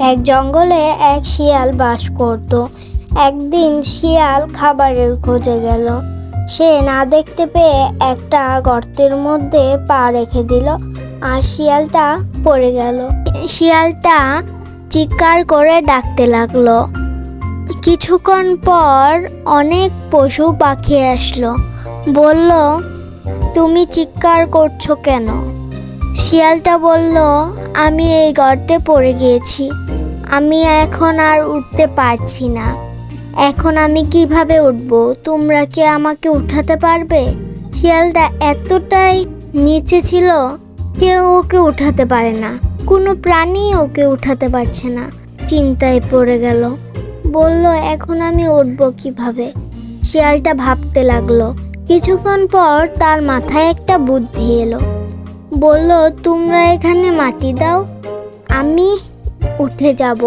এক জঙ্গলে এক শিয়াল বাস করত। একদিন শিয়াল খাবারের খোঁজে গেল। সে না দেখতে পেয়ে একটা গর্তের মধ্যে পা রেখে দিল আর শিয়ালটা পড়ে গেল। শিয়ালটা চিৎকার করে ডাকতে লাগল। কিছুক্ষণ পর অনেক পশু পাখি আসলো। বলল, তুমি চিৎকার করছ কেন? শিয়ালটা বলল, আমি এই গর্তে পড়ে গিয়েছি। আমি এখন আর উঠতে পারছি না। এখন আমি কীভাবে উঠব? তোমরা কি আমাকে উঠাতে পারবে? শিয়ালটা এতটাই নিচে ছিল, কেউ ওকে উঠাতে পারে না। কোনো প্রাণী ওকে উঠাতে পারছে না। চিন্তায় পড়ে গেল। বলল, এখন আমি উঠব কীভাবে? শিয়ালটা ভাবতে লাগল। কিছুক্ষণ পর তার মাথায় একটা বুদ্ধি এলো। বলল, তোমরা এখানে মাটি দাও উঠে যাব।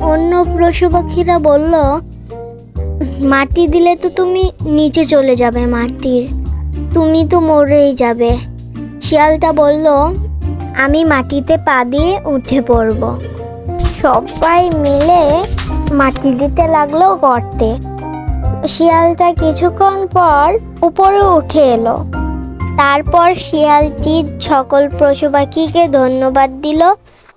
অন্য পশু পাখিরা বলল, মাটি দিলে তো তুমি নিচে চলে যাবে মাটির। তুমি তো মরেই যাবে। শিয়ালটা বলল, আমি মাটিতে পা দিয়ে উঠে পড়ব। সবাই মিলে মাটি দিতে লাগল গর্তে। শিয়ালটা কিছুক্ষণ পর উপরে উঠে এলো। তারপর শিয়ালটি সকল পশু পাখিকে ধন্যবাদ দিল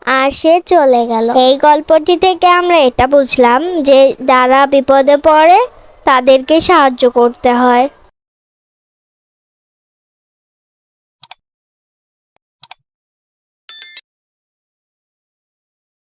আর সে চলে গেল। এই গল্পটি থেকে আমরা এটা বুঝলাম যে যারা বিপদে পড়ে তাদেরকে সাহায্য করতে হয়।